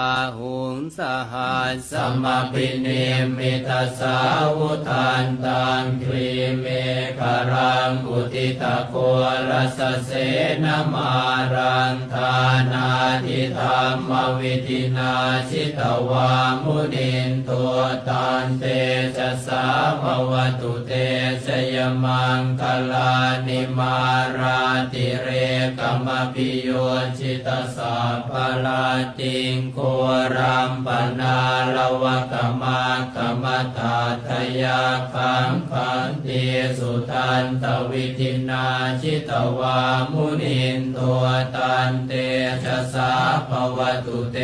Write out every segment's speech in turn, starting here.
อาหุง สหัสสสัมปิเนมิตาสาวุทานตังครีเมฆรังอุติตะโกรัสเสนมารังทานาทิธรรมวิธินาชิตวามุนินตัวตันเตจะสาภวตุเตชยมังคลานิมาราติเรกมปิโยชิตสาภลาติงโครัมปนาลวะกมากรรมตาทยาคังคันติสุทันตวิธินาชิตวามุนินตัวตันเตชะสาภวตุเต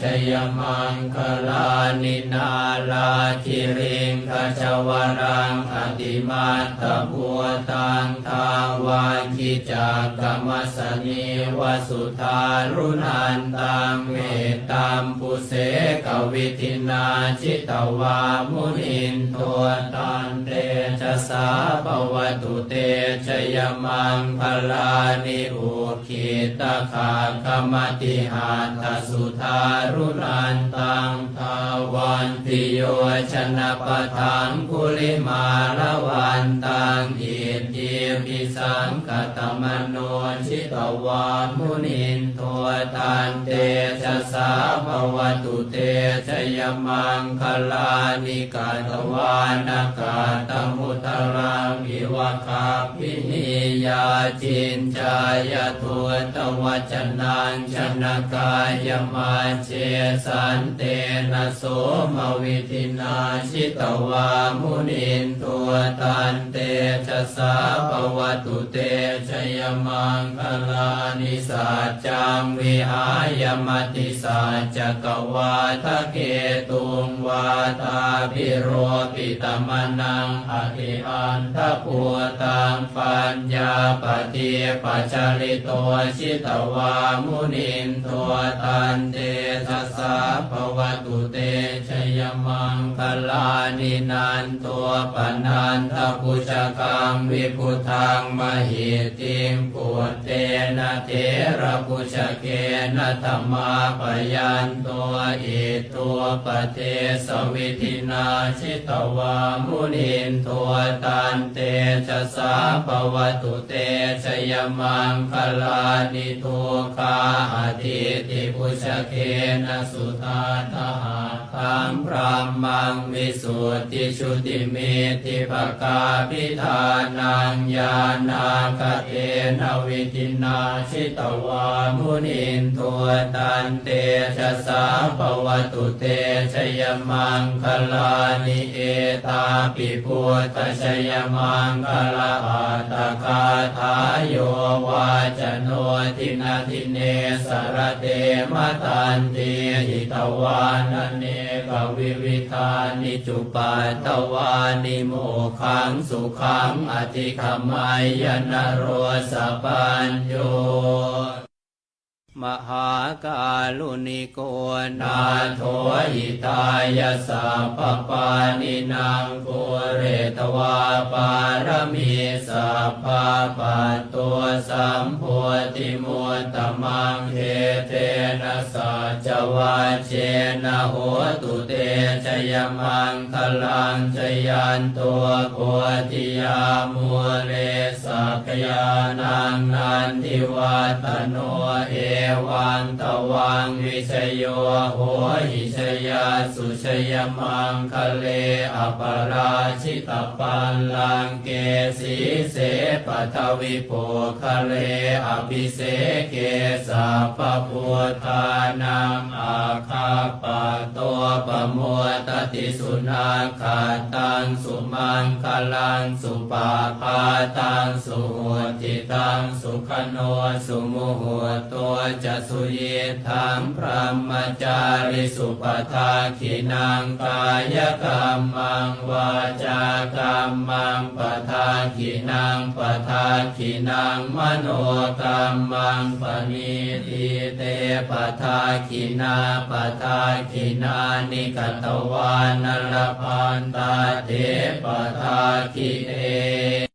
ชยมังคลานินาลาคิริงขจวรังอติมาตบัวตังทาวาคิจากกรรมสนีวสุธารุนันตังเมตตามปุเสกวิทินาจิตวามุนินตัวตันเตจะสาปวตุเตชยมังพลานิอุ คิตาคาคมติหาตสุธารุนันตังทาวันติโยชนะปะทังคุลิมาละวันตังอิทิปิสังกตมโนชิตวามุนินตัวตันเตชะสาภวตุเตชยมังคลานิกาตวานากาตมุตรังอิวะคาปินิยาจินจายทัวตวัจนันชนกายมาเชสันเตนะโสมวิธินาชิตวามุนินตัว ตันเตชะสาภวตุเตชยมังคลานิสัจจังวิหายมติสัจจกวาทะเกตุงวาตาพิโรปิตมนังอธิอันทปัวตังปัญญาปฏิปัจจริโตชิตวามุนินตัวตันเตชะสาภวตุเต ยมังคลานินันตัวปนันทปุชกังวิพุทังมหิติงปุเตนะเทระปุชเกนะธรรมาปยันตัวอิตัวปเทสวิธินาชิตวามุนินตัวตันเตชะสาภวตุเตชยมังคลานิทุคาอธิติปุชเกนะสุตาทหาคังพรามังวิสุทธิชุติเมติภกาพิธานังญาณากเตนวิธินาชิตวามุนินตัวตันเตชะสาภวตุเตชยมังคลานิเอตาปิพุทธชยมังคลาตตคาทายโยวาจโนทินาทิเนสรเตมตันติหิตวานเนกวิวิธานิจุปัตวานิโมขังสุขังอธิขมายนโรสปัญโยมหากาลุนิโกนาโทหิตายสัพพปานินางกุเรตวาปารมีสัพพปัตตัวสัมโพ ธิมุตตมังเทเทนะสัจวาเจนะโหตุเตชยมังคลังชยันตัวโพธิยามุเรสักยานังนันทิวัตโนเอวังตวังวิชโยโหหิชยาสุชยมังคะเลอปราชิตปัลลังเกสีเสปทวิโภคะเลอภิิเสเกสัพพพุทธานังอาคาปะตัวปะมัวตติสุนาคาตังสุมังคลังสุปาพาตังสุหุติตังสุขโนสุมุหุตัวจะสุเยทังพระมจาริสุปทาขินังกายกรรมังวาจากรรมังปทาขินังปทาขินังมโนกรรมังปณิทิเตปทาคินาปทาคินานิกตวานรพันตาเทปทาคิเต